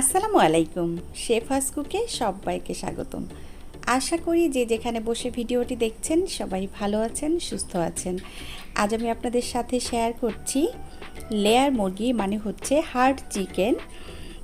আসসালামু আলাইকুম। শেফাস কুকে সবাইকে স্বাগতম। আশা করি যে যেখানে বসে ভিডিওটি দেখছেন, সবাই ভালো আছেন, সুস্থ আছেন। আজ আমি আপনাদের সাথে শেয়ার করছি লেয়ার মুরগি মানে হচ্ছে হার্ড চিকেন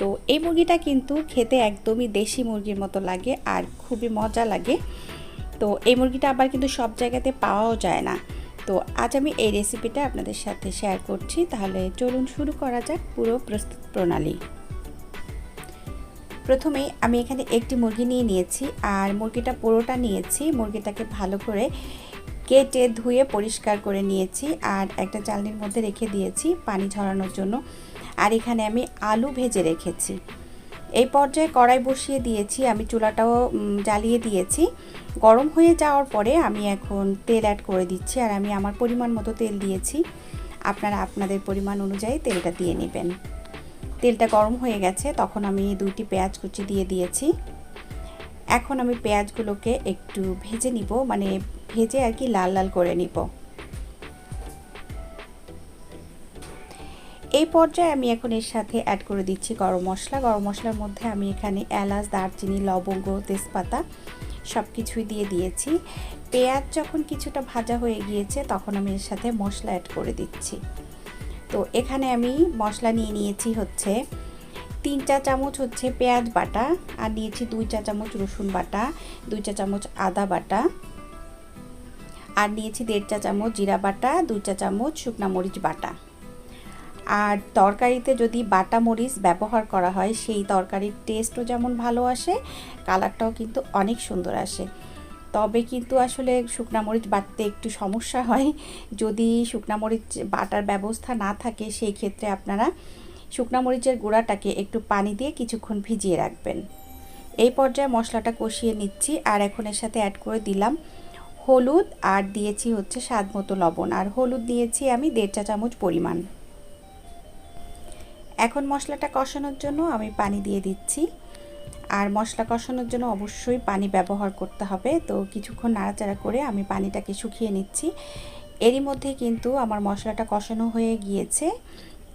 তো এই মুরগিটা কিন্তু খেতে একদমই দেশি মুরগির মতো লাগে আর খুবই মজা লাগে। তো এই মুরগিটা আবার কিন্তু সব জায়গাতে পাওয়াও যায় না। তো আজ আমি এই রেসিপিটা আপনাদের সাথে শেয়ার করছি। তাহলে চলুন শুরু করা যাক পুরো প্রস্তুত প্রণালী। প্রথমেই আমি এখানে একটি মুরগি নিয়ে নিয়েছি আর মুরগিটা পুরোটা নিয়েছি। মুরগিটাকে ভালো করে কেটে ধুয়ে পরিষ্কার করে নিয়েছি আর একটা চালনির মধ্যে রেখে দিয়েছি পানি ঝরানোর জন্য। আর এখানে আমি আলু ভেজে রেখেছি। এই পর্যায়ে কড়াই বসিয়ে দিয়েছি, আমি চুলাটাও জ্বালিয়ে দিয়েছি। গরম হয়ে যাওয়ার পরে আমি এখন তেল অ্যাড করে দিচ্ছি আর আমি আমার পরিমাণ মতো তেল দিয়েছি। আপনারা আপনাদের পরিমাণ অনুযায়ী তেলটা দিয়ে নেবেন। তেলটা গরম হয়ে গেছে, তখন আমি দুইটি পেঁয়াজ কুচি দিয়ে দিয়েছি। এখন আমি পেঁয়াজগুলোকে একটু ভেজে নিব মানে ভেজে আর কি লাল লাল করে নিব। এই পর্যায়ে আমি এখন এর সাথে অ্যাড করে দিচ্ছি গরম মশলা। গরম মশলার মধ্যে আমি এখানে এলাচ, দারচিনি, লবঙ্গ, তেজপাতা সব কিছুই দিয়ে দিয়েছি। পেঁয়াজ যখন কিছুটা ভাজা হয়ে গিয়েছে, তখন আমি এর সাথে মশলা অ্যাড করে দিচ্ছি। তো এখানে আমি মশলা নিয়ে নিয়েছি হচ্ছে তিন চা চামচ হচ্ছে পেঁয়াজ বাটা আর নিয়েছি দুই চা চামচ রসুন বাটা, দুই চা চামচ আদা বাটা আর নিয়েছি দেড় চা চামচ জিরা বাটা, দুই চা চামচ শুকনা মরিচ বাটা। আর তরকারিতে যদি বাটা মরিচ ব্যবহার করা হয়, সেই তরকারির টেস্টও যেমন ভালো আসে কালারটাও কিন্তু অনেক সুন্দর আসে। তবে কিন্তু আসলে শুকনা মরিচ বাটতে একটু সমস্যা হয়। যদি শুকনা মরিচ বাটার ব্যবস্থা না থাকে, সেই ক্ষেত্রে আপনারা শুকনা মরিচের গুঁড়াটাকে একটু পানি দিয়ে কিছুক্ষণ ভিজিয়ে রাখবেন। এই পর্যায়ে মশলাটা কষিয়ে নিচ্ছি আর এখন এর সাথে অ্যাড করে দিলাম হলুদ আর দিয়েছি হচ্ছে স্বাদ মতো লবণ। আর হলুদ দিয়েছি আমি দেড় চা চামচ পরিমাণ। এখন মশলাটা কষানোর জন্য আমি পানি দিয়ে দিচ্ছি। আর মশলা কষানোর জন্য অবশ্যই পানি ব্যবহার করতে হবে। তো কিছুক্ষণ নাড়াচাড়া করে আমি পানিটাকে শুকিয়ে নিচ্ছি। এরই মধ্যে কিন্তু আমার মশলাটা কষানো হয়ে গিয়েছে।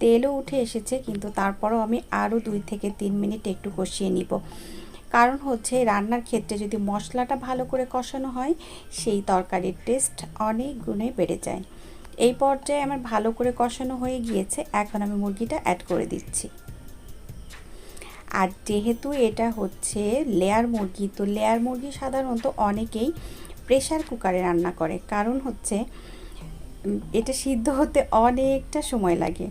তেলও উঠে এসেছে, কিন্তু তারপরও আমি আরও দুই থেকে তিন মিনিট একটু কষিয়ে নিব। কারণ হচ্ছে রান্নার ক্ষেত্রে যদি মশলাটা ভালো করে কষানো হয়, সেই তরকারির টেস্ট অনেক গুণে বেড়ে যায়। এই পর্যায়ে আমার ভালো করে কষানো হয়ে গিয়েছে। এখন আমি মুরগিটা অ্যাড করে দিচ্ছি। আর যেহেতু এটা হচ্ছে লেয়ার মুরগি, তো লেয়ার মুরগি সাধারণত অনেকেই প্রেশার কুকারে রান্না করে। কারণ হচ্ছে এটা সিদ্ধ হতে অনেকটা সময় লাগে।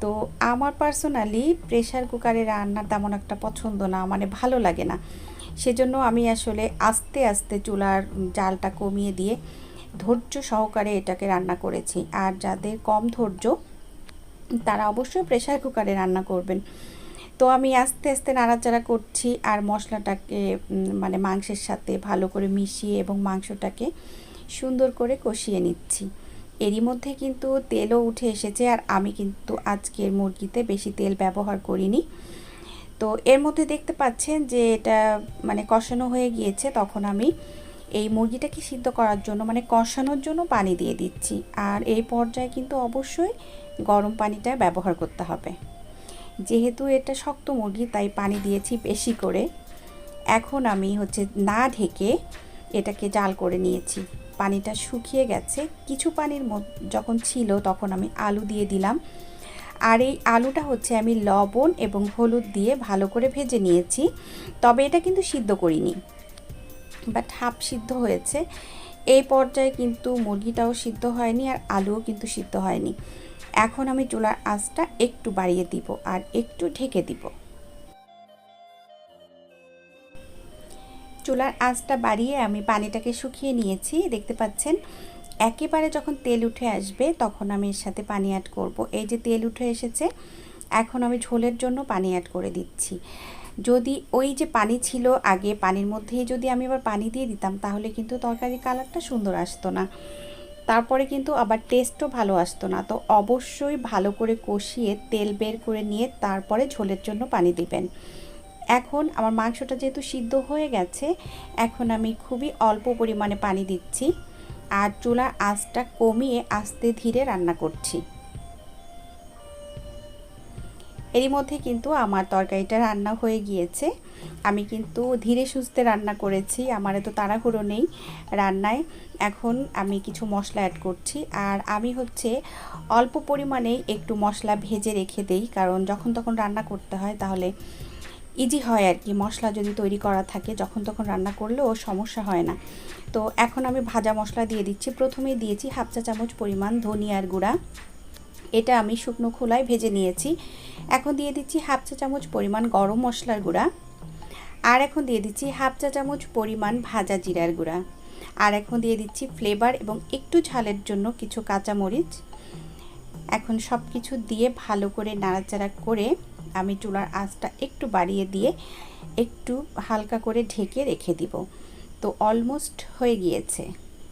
তো আমার পার্সোনালি প্রেশার কুকারে রান্না তেমন একটা পছন্দ না মানে ভালো লাগে না। সেজন্য আমি আসলে আস্তে আস্তে চুলার জালটা কমিয়ে দিয়ে ধৈর্য সহকারে এটাকে রান্না করেছি। আর যাদের কম ধৈর্য, তারা অবশ্যই প্রেশার কুকারে রান্না করবেন। তো আমি আস্তে আস্তে নাড়াচাড়া করছি আর মশলাটাকে মানে মাংসের সাথে ভালো করে মিশিয়ে এবং মাংসটাকে সুন্দর করে কষিয়ে নিচ্ছি। এরই মধ্যে কিন্তু তেলও উঠে এসেছে আর আমি কিন্তু আজকের মুরগিতে বেশি তেল ব্যবহার করিনি। তো এর মধ্যে দেখতে পাচ্ছেন যে এটা মানে কষানো হয়ে গিয়েছে, তখন আমি এই মুরগিটাকে সিদ্ধ করার জন্য মানে কষানোর জন্য পানি দিয়ে দিচ্ছি। আর এই পর্যায়ে কিন্তু অবশ্যই গরম পানিটা ব্যবহার করতে হবে। যেহেতু এটা শক্ত মুরগি, তাই পানি দিয়েছি বেশি করে। এখন আমি হচ্ছে না ঢেকে এটাকে জাল করে নিয়েছি। পানিটা শুকিয়ে গেছে। কিছু পানির যখন ছিল তখন আমি আলু দিয়ে দিলাম। আর এই আলুটা হচ্ছে আমি লবণ এবং হলুদ দিয়ে ভালো করে ভেজে নিয়েছি। তবে এটা কিন্তু সিদ্ধ করিনি। বাট হাফ সিদ্ধ হয়েছে। এই পর্যায়ে কিন্তু মুরগিটাও সিদ্ধ হয়নি আর আলুও কিন্তু সিদ্ধ হয়নি। এখন আমি চুলার আঁচটা একটু বাড়িয়ে দিব আর একটু ঢেকে দিব। চুলার আঁচটা বাড়িয়ে আমি পানিটাকে শুকিয়ে নিয়েছি। দেখতে পাচ্ছেন, একেবারে যখন তেল উঠে আসবে তখন আমি এর সাথে পানি অ্যাড করব। এই যে তেল উঠে এসেছে, এখন আমি ঝোলের জন্য পানি অ্যাড করে দিচ্ছি। যদি ওই যে পানি ছিল আগে, পানির মধ্যেই যদি আমি আবার পানি দিয়ে দিতাম, তাহলে কিন্তু তরকারি কালারটা সুন্দর আসতো না। তারপরে কিন্তু আবার টেস্টও ভালো আসতো না। তো অবশ্যই ভালো করে কষিয়ে তেল বের করে নিয়ে তারপরে ঝোলের জন্য পানি দিবেন। এখন আমার মাংসটা যেহেতু সিদ্ধ হয়ে গেছে, এখন আমি খুবই অল্প পরিমাণে পানি দিচ্ছি। আর চুলার আঁচটা কমিয়ে আস্তে ধীরে রান্না করছি। এরই মধ্যে কিন্তু আমার তরকারিটা রান্না হয়ে গিয়েছে। আমি কিন্তু ধীরে সুস্থে রান্না করেছি, আমার এত তাড়াহুড়ো নেই রান্নায়। এখন আমি কিছু মশলা অ্যাড করছি আর আমি হচ্ছে অল্প পরিমাণে একটু মশলা ভেজে রেখে দেই, কারণ যখন তখন রান্না করতে হয় তাহলে ইজি হয় আর কি। মশলা যদি তৈরি করা থাকে, যখন তখন রান্না করলেও সমস্যা হয় না। তো এখন আমি ভাজা মশলা দিয়ে দিচ্ছি। প্রথমেই দিয়েছি হাফ চা চামচ পরিমাণ ধনিয়ার গুঁড়া। এটা আমি শুকনো খোলায় ভেজে নিয়েছি। এখন দিয়ে দিচ্ছি হাফ চা চামচ পরিমাণ গরম মশলার গুঁড়া। আর এখন দিয়ে দিচ্ছি হাফ চা চামচ পরিমাণ ভাজা জিরার গুঁড়া। আর এখন দিয়ে দিচ্ছি ফ্লেভার এবং একটু ঝালের জন্য কিছু কাঁচামরিচ। এখন সব কিছু দিয়ে ভালো করে নাড়াচাড়া করে আমি চুলার আঁচটা একটু বাড়িয়ে দিয়ে একটু হালকা করে ঢেকে রেখে দিব। তো অলমোস্ট হয়ে গিয়েছে।